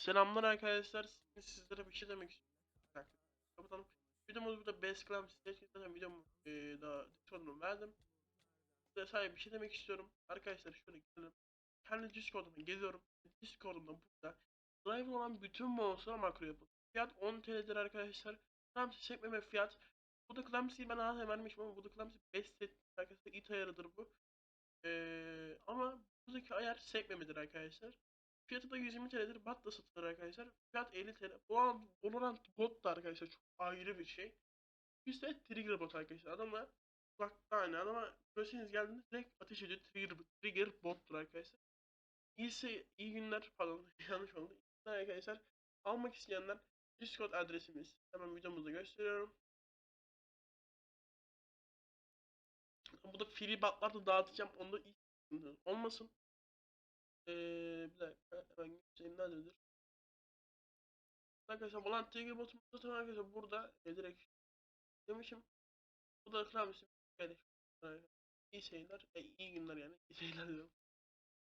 Selamlar arkadaşlar. Şimdi sizlere bir şey demek istiyorum. Kapatalım. Videomuz burada Best Club Stage zaten videomu e, daha Discord'unu verdim. Size sadece bir şey demek istiyorum. Arkadaşlar şöyle gidelim. Kendi Discord'uma geziyorum. Discord'umda burada Drive olan bütün monster'a makro yapın. Fiyat 10 TL'dir arkadaşlar. Clamsy çekmeme fiyat. Bu da Clamsy'yi ben zaten vermişim ama bu da Clamsy 5 set arkadaşlar. it ayarıdır bu. Ee, ama buradaki ayar sekmemedir arkadaşlar. Fiyatı da 120 TL'dir. Bat da satılır arkadaşlar. Fiyat 50 TL. Valorant, Valorant bot da arkadaşlar çok ayrı bir şey. İşte trigger bot arkadaşlar. Adamla uzakta aynı adama görseniz geldiğinde direkt ateş ediyor. Trigger, trigger bottur arkadaşlar. İyisi iyi günler pardon yanlış oldu. İyi arkadaşlar. Almak isteyenler Discord adresimiz hemen videomuzda gösteriyorum. Bu da free botlar da dağıtacağım. Onda iyi olmasın. Bir dakika hemen göstereyim nerededir. Arkadaşlar Volant Trigger botumuz zaten arkadaşlar burada e, direkt demişim. Bu da klavyesi yani iyi şeyler, e, iyi günler yani iyi şeyler diyorum.